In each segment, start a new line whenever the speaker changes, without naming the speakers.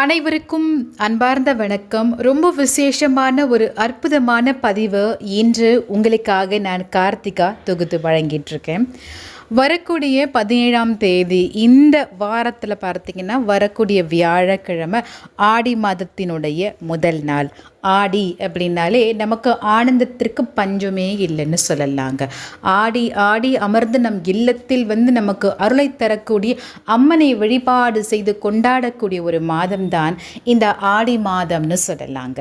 அனைவருக்கும் அன்பார்ந்த வணக்கம். ரொம்ப விசேஷமான ஒரு அற்புதமான பதிவு இன்று உங்களுக்காக நான் கார்த்திகா தொகுத்து வழங்கிட்டுருக்கேன். வரக்கூடிய பதினேழாம் தேதி இந்த வாரத்தில் பார்த்தீங்கன்னா வரக்கூடிய வியாழக்கிழமை ஆடி மாதத்தினுடைய முதல் நாள். ஆடி அப்படின்னாலே நமக்கு ஆனந்தத்திற்கு பஞ்சமே இல்லைன்னு சொல்லலாங்க. ஆடி ஆடி அமர்ந்து நம் இல்லத்தில் வந்து நமக்கு அருளை தரக்கூடிய அம்மனை வழிபாடு செய்து கொண்டாடக்கூடிய ஒரு மாதம்தான் இந்த ஆடி மாதம்னு சொல்லலாங்க.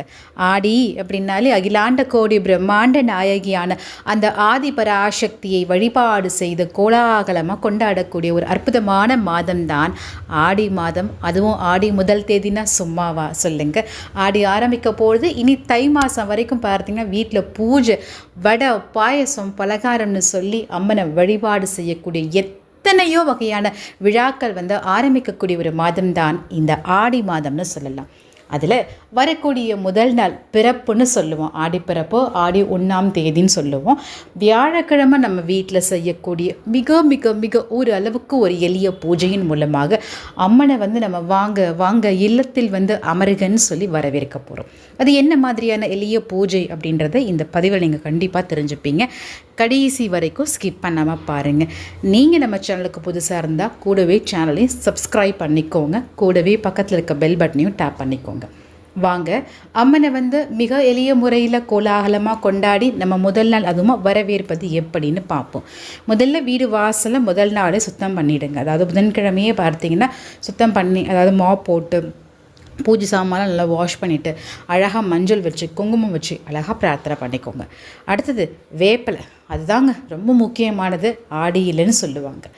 ஆடி அப்படின்னாலே அகிலாண்ட கோடி பிரம்மாண்ட நாயகியான அந்த ஆதி பராசக்தியை வழிபாடு செய்து கோலாகலமாக கொண்டாடக்கூடிய ஒரு அற்புதமான மாதம்தான் ஆடி மாதம். அதுவும் ஆடி முதல் தேதினா சும்மாவா சொல்லுங்க. ஆடி ஆரம்பிக்க பொழுது இனி தை மாதம் வரைக்கும் பார்த்தீங்கன்னா வீட்டில் பூஜை வடை பாயசம் பலகாரம்னு சொல்லி அம்மனை வழிபாடு செய்யக்கூடிய எத்தனையோ வகையான விழாக்கள் வந்து ஆரம்பிக்கக்கூடிய ஒரு மாதம்தான். இந்த ஆடி மாதம்னு சொல்லலாம். அதில் வரக்கூடிய முதல் நாள் பிறப்புன்னு சொல்லுவோம். ஆடி பிறப்போ ஆடி ஒன்றாம் தேதின்னு சொல்லுவோம். வியாழக்கிழமை நம்ம வீட்டில் செய்யக்கூடிய மிக மிக மிக ஒரு அளவுக்கு ஒரு எளிய பூஜையின் மூலமாக அம்மனை வந்து நம்ம வாங்க வாங்க இல்லத்தில் வந்து அமருகன்னு சொல்லி வரவேற்க போகிறோம் அது என்ன மாதிரியான எளிய பூஜை அப்படின்றத இந்த பதிவில் நீங்கள் கண்டிப்பாக தெரிஞ்சுப்பீங்க. கடைசி வரைக்கும் ஸ்கிப் பண்ணாமல் பாருங்கள் நீங்கள் நம்ம சேனலுக்கு புதுசாக இருந்தால் கூடவே சேனலையும் சப்ஸ்கிரைப் பண்ணிக்கோங்க. கூடவே பக்கத்தில் இருக்க பெல் பட்டனையும் டேப் பண்ணிக்கோங்க. வாங்க. அம்மனை வந்து மிக எளிய முறையில் கோலாகலமாக கொண்டாடி நம்ம முதல் நாள் அதுவும் வரவேற்பது எப்படின்னு பார்ப்போம். முதல்ல வீடு வாசலை முதல் நாளே சுத்தம் பண்ணிவிடுங்க அதாவது புதன்கிழமையே பார்த்தீங்கன்னா சுத்தம் பண்ணி அதாவது மாப் போட்டு பூஜை சாமான்லாம் நல்லா வாஷ் பண்ணிவிட்டு அழகாக மஞ்சள் வச்சு குங்குமம் வச்சு அழகாக பிரார்த்தனை பண்ணிக்கோங்க. அடுத்தது வேப்பிலை. அதுதாங்க ரொம்ப முக்கியமானது ஆடியிலன்னு சொல்லுவாங்க.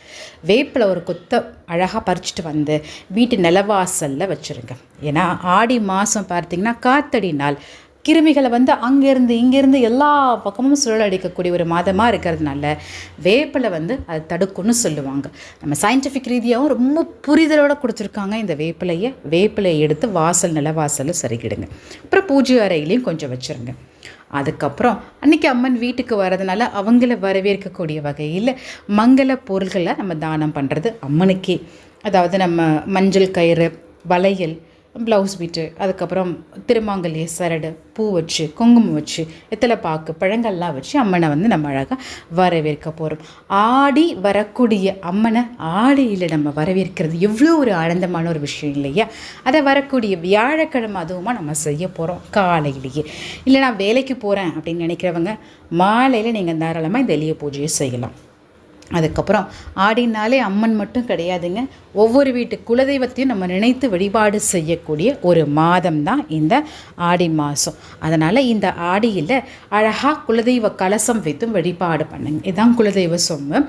வேப்பிலை ஒரு கொத்தை அழகாக பறிச்சுட்டு வந்து வீட்டு நிலவாசலில் வச்சுருங்க. ஏன்னா ஆடி மாதம் பார்த்திங்கன்னா காத்தடி நாள். கிருமிகளை வந்து அங்கேருந்து இங்கேருந்து எல்லா பக்கமும் சுழலடிக்கக்கூடிய ஒரு மாதமாக இருக்கிறதுனால வேப்பிலை வந்து அது தடுக்கும்னு சொல்லுவாங்க. நம்ம சயின்டிஃபிக் ரீதியாகவும் ரொம்ப புரிதலோடு கொடுத்துருக்காங்க இந்த வேப்பிலையை. வேப்பிலையை எடுத்து வாசல் நில வாசலில் சரிக்கிடுங்க அப்புறம் பூஜை அறையிலையும் கொஞ்சம் வச்சுருங்க. அதுக்கப்புறம் அன்றைக்கி அம்மன் வீட்டுக்கு வர்றதுனால அவங்கள வரவேற்கக்கூடிய வகையில் மங்கள பொருள்களை நம்ம தானம் பண்ணுறது அம்மனுக்கே. அதாவது நம்ம மஞ்சள் கயிறு வளையல் ப்ளவுஸ் பீட்டு அதுக்கப்புறம் திருமாங்கல்ய சரடு பூ வச்சு குங்குமம் வச்சு எத்தலை பாக்கு பழங்கள்லாம் வச்சு அம்மனை வந்து நம்ம அழகாக வரவேற்க போகிறோம் ஆடி வரக்கூடிய அம்மனை ஆடியில் நம்ம வரவேற்கிறது எவ்வளோ ஒரு ஆனந்தமான ஒரு விஷயம் இல்லையா? அதை வரக்கூடிய வியாழக்கிழமை அதுவுமா நம்ம செய்ய போகிறோம் காலையிலேயே. இல்லை நான் வேலைக்கு போகிறேன் அப்படின்னு நினைக்கிறவங்க மாலையில் நீங்கள் தாராளமாக இந்த எளிய பூஜையை செய்யலாம். அதுக்கப்புறம் ஆடினாலே அம்மன் மட்டும் கிடையாதுங்க. ஒவ்வொரு வீட்டு குலதெய்வத்தையும் நம்ம நினைத்து வழிபாடு செய்யக்கூடிய ஒரு மாதம் தான் இந்த ஆடி மாதம் அதனால் இந்த ஆடியில் அழகாக குலதெய்வ கலசம் வைத்தும் வழிபாடு பண்ணுங்க. இதுதான் குலதெய்வ சொம்பு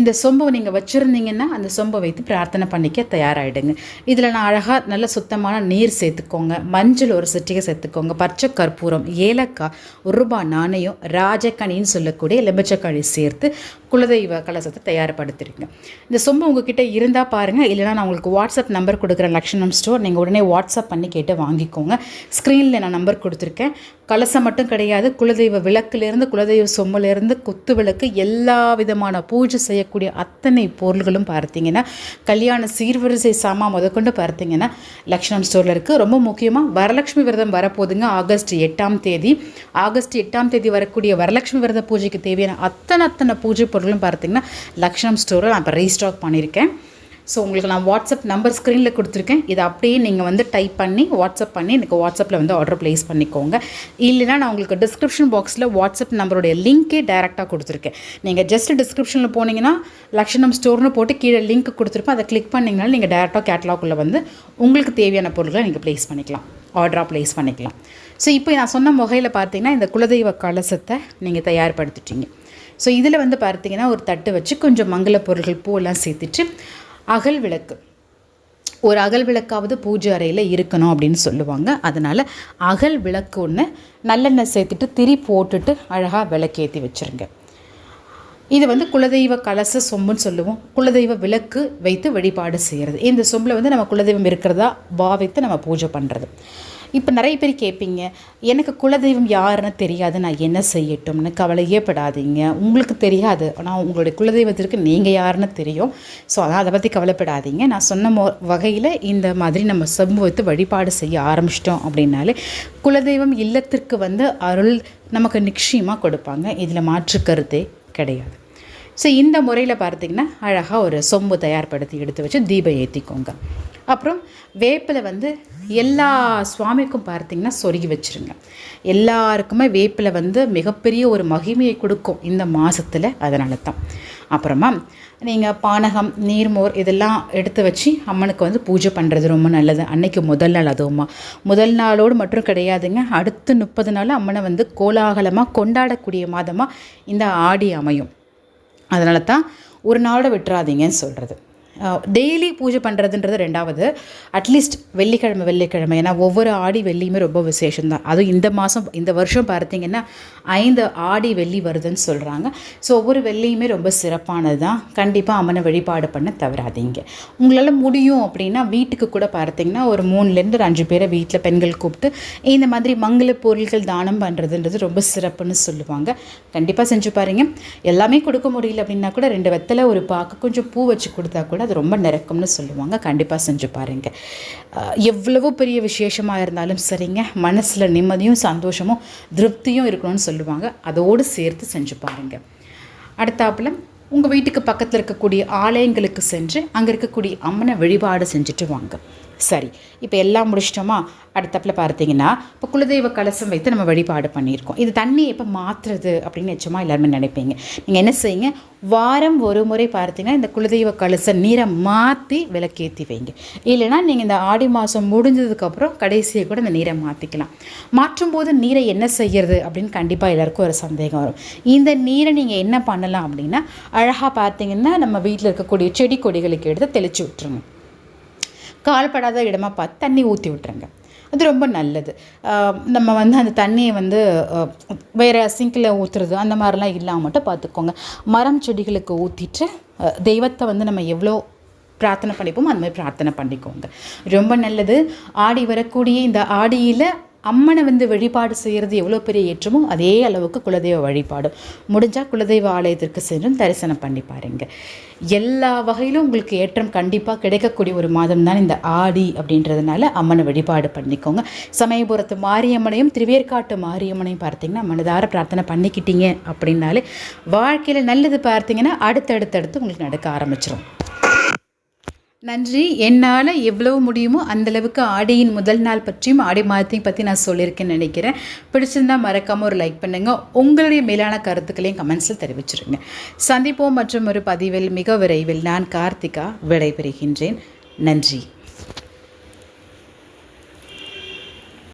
இந்த சொம்பை நீங்கள் வச்சுருந்தீங்கன்னா அந்த சொம்பை வைத்து பிரார்த்தனை பண்ணிக்க தயாராகிடுங்க இதில் நான் அழகாக நல்ல சுத்தமான நீர் சேர்த்துக்கோங்க. மஞ்சள் ஒரு சிட்டிகை சேர்த்துக்கோங்க. பச்சை கற்பூரம் ஏலக்காய் ஒரு ரூபாய் நாணயம் ராஜக்கணின்னு சொல்லக்கூடிய எலுமிச்சக்காளி சேர்த்து குலதெய்வ கலசத்தை தயார்படுத்திருங்க. இந்த சொம்பு உங்ககிட்ட இருந்தால் பாருங்கள் இல்லைனா நான் உங்களுக்கு வாட்ஸ்அப் நம்பர் கொடுக்குறேன் லக்ஷணம் ஸ்டோர் நீங்கள் உடனே வாட்ஸ்அப் பண்ணி கேட்டு வாங்கிக்கோங்க. ஸ்க்ரீனில் நான் நம்பர் கொடுத்துருக்கேன். கலசம் மட்டும் கிடையாது. குலதெய்வ விளக்குலேருந்து குலதெய்வ சொம்முலேருந்து குத்து விளக்கு எல்லா விதமான பூஜை செய்ய செய்யக்கூடிய அத்தனை பொருள்களும் பார்த்தீங்கன்னா கல்யாண சீர்வரிசை சாமா முதற்கொண்டு பார்த்தீங்கன்னா லக்ஷ்மணம் ஸ்டோரில் இருக்குது ரொம்ப முக்கியமாக வரலட்சுமி விரதம் வரப்போகுதுங்க. ஆகஸ்ட் எட்டாம் தேதி. ஆகஸ்ட் எட்டாம் தேதி வரக்கூடிய வரலட்சுமி விரத பூஜைக்கு தேவையான அத்தனை அத்தனை பூஜை பொருட்களும் பார்த்தீங்கன்னா லக்ஷ்மணம் ஸ்டோரில் நான் இப்போ ரீஸ்டாக் பண்ணியிருக்கேன். ஸோ உங்களுக்கு நான் வாட்ஸ்அப் நம்பர் ஸ்க்ரீனில் கொடுத்துருக்கேன். இதை அப்படியே நீங்கள் வந்து டைப் பண்ணி வாட்ஸ்அப் பண்ணி எனக்கு வாட்ஸ்அப்பில் வந்து ஆர்டர் ப்ளேஸ் பண்ணிக்கோங்க. இல்லைனா நான் உங்களுக்கு டிஸ்கிரிப்ஷன் பாக்ஸில் வாட்ஸ்அப் நம்பருடைய லிங்க்கே டேரெக்டாக கொடுத்துருக்கேன். நீங்கள் ஜஸ்ட் டிஸ்கிரிப்ஷனில் போனீங்கன்னா லக்ஷணம் ஸ்டோர்னு போட்டு கீழே லிங்க் கொடுத்துருப்பேன். அதை கிளிக் பண்ணிங்கனாலும் நீங்கள் டேரெக்டாக கேட்டலாக்குள்ளே வந்து உங்களுக்கு தேவையான பொருட்களை நீங்கள் ப்ளேஸ் பண்ணிக்கலாம். ஆர்டராக ப்ளேஸ் பண்ணிக்கலாம். ஸோ இப்போ நான் சொன்ன வகையில் பார்த்தீங்கன்னா இந்த குலதெய்வ கலசத்தை நீங்கள் தயார்படுத்திட்டீங்க. ஸோ இதில் வந்து பார்த்தீங்கன்னா ஒரு தட்டு வச்சு கொஞ்சம் மங்கள பொருட்கள் பூவெல்லாம் சேர்த்துட்டு அகல் விளக்கு ஒரு அகல் விளக்காவது பூஜை அறையில் இருக்கணும் அப்படின்னு சொல்லுவாங்க. அதனால் அகல் விளக்கு ஒன்று நல்லெண்ணெய் சேர்த்துட்டு திரி போட்டுட்டு அழகாக விளக்கேற்றி வச்சுருங்க. இது வந்து குலதெய்வ கலச சொம்புன்னு சொல்லுவோம். குலதெய்வ விளக்கு வைத்து வழிபாடு செய்கிறது இந்த சொம்பில் வந்து நம்ம குலதெய்வம் இருக்கிறதா பாவித்து நம்ம பூஜை பண்ணுறது இப்போ நிறைய பேர் கேட்பீங்க எனக்கு குலதெய்வம் யாருன்னு தெரியாது நான் என்ன செய்யட்டும்னு கவலையே படாதீங்க. உங்களுக்கு தெரியாது ஆனால் உங்களுடைய குலதெய்வத்திற்கு நீங்கள் யாருன்னு தெரியும். ஸோ அதான் அதை பற்றி கவலைப்படாதீங்க. நான் சொன்ன மோ வகையில் இந்த மாதிரி நம்ம செம்பு வைத்து வழிபாடு செய்ய ஆரம்பிச்சிட்டோம் அப்படின்னாலே குலதெய்வம் இல்லத்திற்கு வந்து அருள் நமக்கு நிச்சயமாக கொடுப்பாங்க. இதில் மாற்று கருத்தே கிடையாது. ஸோ இந்த முறையில் பார்த்தீங்கன்னா அழகாக ஒரு சொம்பு தயார்படுத்தி எடுத்து வச்சு தீபம் ஏற்றிக்கோங்க அப்புறம் வேப்பில் வந்து எல்லா சுவாமிக்கும் பார்த்திங்கன்னா சொருகி வச்சுருங்க. எல்லாருக்குமே வேப்பில் வந்து மிகப்பெரிய ஒரு மகிமையை கொடுக்கும் இந்த மாதத்தில் அதனால தான். அப்புறமா நீங்கள் பானகம் நீர்மோர் இதெல்லாம் எடுத்து வச்சு அம்மனுக்கு வந்து பூஜை பண்ணுறது ரொம்ப நல்லது. அன்னைக்கு முதல் நாள் அதுவுமா. முதல் நாளோடு மட்டும் கிடையாதுங்க. அடுத்து முப்பது நாள் அம்மனை வந்து கோலாகலமாக கொண்டாடக்கூடிய மாதமாக இந்த ஆடி அமையும். அதனால தான் ஒரு நாளோட விட்டுறாதீங்கன்னு சொல்கிறது டெய்லி பூஜை பண்ணுறதுன்றது ரெண்டாவது. அட்லீஸ்ட் வெள்ளிக்கிழமை வெள்ளிக்கிழமை. ஏன்னா ஒவ்வொரு ஆடி வெள்ளியுமே ரொம்ப விசேஷம்தான். அதுவும் இந்த மாதம் இந்த வருஷம் பார்த்தீங்கன்னா ஐந்து ஆடி வெள்ளி வருதுன்னு சொல்கிறாங்க ஸோ ஒவ்வொரு வெள்ளியுமே ரொம்ப சிறப்பானது தான் கண்டிப்பாக அம்மனை வழிபாடு பண்ண தவறாதீங்க. உங்களால் முடியும் அப்படின்னா வீட்டுக்கு கூட பார்த்தீங்கன்னா ஒரு மூணுலேருந்து ஒரு அஞ்சு பேரை வீட்டில் பெண்கள் கூப்பிட்டு இந்த மாதிரி மங்கள பொருட்கள் தானம் பண்ணுறதுன்றது ரொம்ப சிறப்புன்னு சொல்லுவாங்க. கண்டிப்பாக செஞ்சு பாருங்க. எல்லாமே கொடுக்க முடியல அப்படின்னா கூட ரெண்டு வெத்தலை ஒரு பாக்கு கொஞ்சம் பூ வச்சு கொடுத்தா கூட அது ரொம்ப நிறக்கும்னு சொல்லுவாங்க. கண்டிப்பாக செஞ்சு பாருங்க. எவ்வளவோ பெரிய விசேஷமாக இருந்தாலும் சரிங்க. மனசில் நிம்மதியும் சந்தோஷமும் திருப்தியும் இருக்கணும்னு சொல்லுவாங்க. அதோடு சேர்த்து செஞ்சு பாருங்க. அடுத்தாப்புல உங்கள் வீட்டுக்கு பக்கத்தில் இருக்கக்கூடிய ஆலயங்களுக்கு சென்று அங்கே இருக்கக்கூடிய அம்மனை வழிபாடு செஞ்சுட்டு வாங்க. சரி இப்போ எல்லாம் முடிச்சிட்டோமா? அடுத்தப்பில் பார்த்தீங்கன்னா இப்போ குலதெய்வ கலசம் வைத்து நம்ம வழிபாடு பண்ணியிருக்கோம். இது தண்ணி எப்போ மாற்றுறது அப்படின்னு நிச்சயமாக எல்லாருமே நினைப்பீங்க. நீங்கள் என்ன செய்யுங்க? வாரம் ஒரு முறை பார்த்தீங்கன்னா இந்த குலதெய்வ கலச நீரை மாற்றி விளக்கேற்றி வைங்க. இல்லைன்னா நீங்கள் இந்த ஆடி மாதம் முடிஞ்சதுக்கப்புறம் கடைசியை கூட இந்த நீரை மாற்றிக்கலாம் மாற்றும் போது நீரை என்ன செய்கிறது அப்படின்னு கண்டிப்பாக எல்லாருக்கும் ஒரு சந்தேகம் வரும். இந்த நீரை நீங்கள் என்ன பண்ணலாம் அப்படின்னா அழகாக பார்த்தீங்கன்னா நம்ம வீட்டில் இருக்கக்கூடிய செடி கொடிகளுக்கு எடுத்து தெளித்து விட்டுருங்க. கால்படாத இடமா பார்த்து தண்ணி ஊற்றி விட்டுருங்க. அது ரொம்ப நல்லது. நம்ம வந்து அந்த தண்ணியை வந்து வேறு சிங்கில் ஊற்றுறது அந்த மாதிரிலாம் இல்லாமல் மட்டும் பார்த்துக்கோங்க. மரம் செடிகளுக்கு ஊற்றிட்டு தெய்வத்தை வந்து நம்ம எவ்வளோ பிரார்த்தனை பண்ணிப்போமோ அந்த மாதிரி பிரார்த்தனை பண்ணிக்கோங்க. ரொம்ப நல்லது. ஆடி வரக்கூடிய இந்த ஆடியில் அம்மனை வந்து வழிபாடு செய்கிறது எவ்வளோ பெரிய ஏற்றமோ அதே அளவுக்கு குலதெய்வ வழிபாடு. முடிஞ்சால் குலதெய்வ ஆலயத்திற்கு சென்றும் தரிசனம் பண்ணி பாருங்க. எல்லா வகையிலும் உங்களுக்கு ஏற்றம் கண்டிப்பாக கிடைக்கக்கூடிய ஒரு மாதம் தான் இந்த ஆடி அப்படின்றதுனால அம்மனை வழிபாடு பண்ணிக்கோங்க. சமயபுரத்து மாரியம்மனையும் திருவேற்காட்டு மாரியம்மனையும் பார்த்தீங்கன்னா மனதார பிரார்த்தனை பண்ணிக்கிட்டீங்க அப்படின்னாலே வாழ்க்கையில் நல்லது பார்த்தீங்கன்னா அடுத்தடுத்தடுத்து உங்களுக்கு நடக்க ஆரம்பிச்சிடும் நன்றி. என்னால் எவ்வளவு முடியுமோ அந்தளவுக்கு ஆடியின் முதல் நாள் பற்றியும் ஆடி மாதத்தையும் பற்றி நான் சொல்லியிருக்கேன்னு நினைக்கிறேன். பிடிச்சிருந்தா மறக்காமல் ஒரு லைக் பண்ணுங்கள் உங்களுடைய மேலான கருத்துக்களையும் கமெண்ட்ஸில் தெரிவிச்சிருங்க. சந்திப்போம் மற்றும் ஒரு பதிவில் மிக விரைவில் நான் கார்த்திகா விடைபெறுகின்றேன். நன்றி.